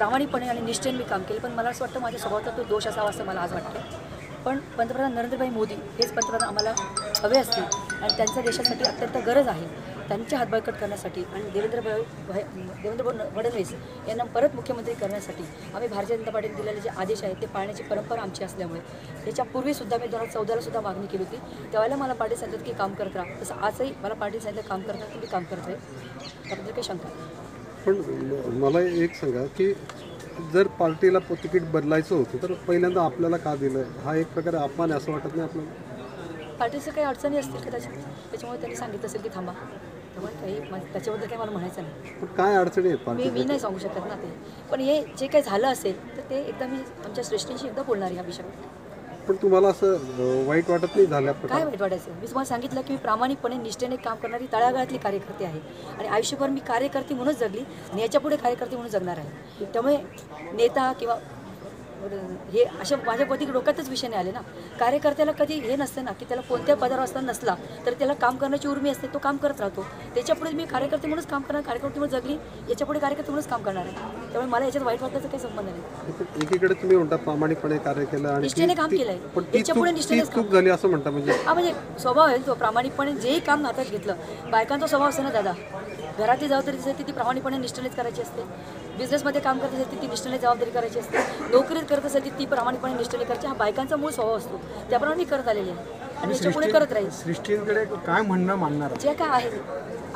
प्रामाणिकपणे आणि निष्ठेने मी काम केलं. पण मला असं वाटतं माझ्या स्वभावाचा तो दोष असावा असं मला आज वाटतं पण पंतप्रधान नरेंद्रभाई मोदी हेच पंतप्रधान आम्हाला हवे असतील आणि त्यांच्या देशासाठी अत्यंत गरज आहे त्यांचे हातबळकट करण्यासाठी आणि देवेंद्र भाई देवेंद्र फडणवीस यांना परत मुख्यमंत्री करण्यासाठी आम्ही भारतीय जनता पार्टीने दिलेले जे आदेश आहेत ते पाळण्याची परंपरा आमची असल्यामुळे त्याच्यापूर्वीसुद्धा मी दोन हजार चौदालासुद्धा मागणी केली होती. त्यावेळेला मला पार्टी सांगितलं की काम करत राहा. तसं आजही मला पार्टी सांगितलं काम करत राहा तुम्ही काम करत आहे त्याबद्दल काही शंका नाही. पण मला एक सांगा की जर पार्टीला तिकीट बदलायचं होतं तर पहिल्यांदा आपल्याला का दिलं हा एक प्रकारे अपमान आहे असं वाटत नाही आपल्याला? पार्टीचं काही अडचणी असतील कदाचित त्याच्यामुळे त्यांनी सांगितलं असेल की थांबा. त्यामुळे काही त्याच्याबद्दल काही मला म्हणायचं नाही. पण काय अडचणी आहेत मी मी नाही सांगू शकत ना ते. पण हे जे काही झालं असेल तर ते एकदा मी आमच्या श्रेष्ठींशी एकदा बोलणार ह्या विषयावर. पण तुम्हाला असं वाईट वाटत नाही झाल्या काय वाईट वाटायचं? मी तुम्हाला सांगितलं की मी प्रामाणिकपणे निष्ठेने काम करणारी तळागाळातली कार्यकर्ते आहे. आणि आयुष्यभर मी कार्यकर्ती म्हणूनच जगली आणि याच्यापुढे कार्यकर्ते म्हणून जगणार आहे. त्यामुळे नेता किंवा हे अशा माझ्या कधी डोक्यातच विषय नाही आले ना. कार्यकर्त्याला कधी हे नसतं ना की त्याला कोणत्या पदावर असताना नसला तर त्याला काम करण्याची उर्मी असते तो काम करत राहतो. त्याच्यापुढे मी कार्यकर्ते म्हणूनच काम करणार कार्यकर्ते म्हणून जगली याच्यापुढे कार्यकर्ते म्हणूनच काम करणार आहे. त्यामुळे मला याच्यात वाईट वाटण्याचा काही संबंध नाही. एकीकडे तुम्ही म्हणता प्रामाणिकपणे कार्य केलं आणि निष्ठेने काम केलंय. पण ती याच्यापुढे चूक झाली असं म्हणता म्हणजे? हा म्हणजे स्वभाव आहे तो प्रामाणिकपणे जेही काम हातात घेतलं. बायकांचा स्वभाव असतो ना दादा. घरातली जबाबदारी असते ती प्रामाणिकपणे निष्ठेनेच करायची असते. बिझनेसमध्ये काम करत असेल ती निष्ठेने जबाबदारी करायची असते. नोकरीत करत असेल ती ती प्रामाणिकपणे निष्ठेने करायची हा बायकांचा मूळ स्वभाव असतो. त्याप्रमाणे मी करत आलेली आहे. आणि याच्यापुढे करत राहील. सृष्टींकडे काय म्हणणं मांडणार जे काय आहे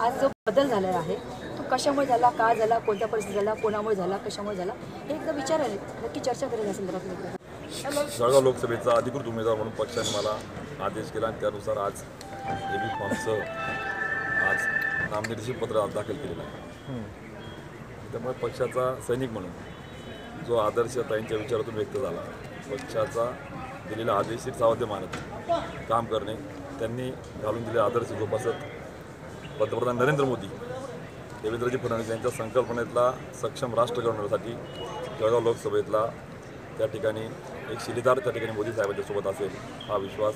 आज जो बदल झालेला आहे तो कशामुळे झाला का झाला कोणत्या परिस्थिती झाला कोणामुळे झाला कशामुळे झाला हे एकदा विचारायला नक्की चर्चा करेल या संदर्भात. जळगाव लोकसभेचा अधिकृत उमेदवार म्हणून पक्षाने मला आदेश केला आणि त्यानुसार आज ए बी फॉर्मचं आज नामनिर्देशन पत्र दाखल केलेलं आहे. त्यामुळे पक्षाचा सैनिक म्हणून जो आदर्श ताईंच्या विचारातून व्यक्त झाला पक्षाचा दिलेला आदेशीर सावध्य मानत काम करणे त्यांनी घालून दिलेले आदर्श जोपासत पंतप्रधान नरेंद्र मोदी देवेंद्रजी फडणवीस यांच्या संकल्पनेतला सक्षम राष्ट्र घडवण्यासाठी जळगाव लोकसभेतला त्या ठिकाणी एक शिलेदार त्या ठिकाणी मोदी साहेबांच्या सोबत असेल हा विश्वास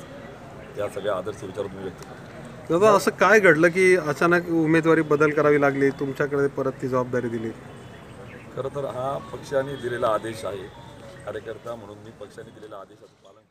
या सगळ्या आदर्श विचारातून मी व्यक्त करतो. दादा असं काय घडलं की अचानक उमेदवारी बदल करावी लागली? तुमच्याकडे परत ती जबाबदारी दिली. खरं तर हा पक्षाने दिलेला आदेश आहे. कार्यकर्ता म्हणून मी पक्षाने दिलेला आदेशाचं पालन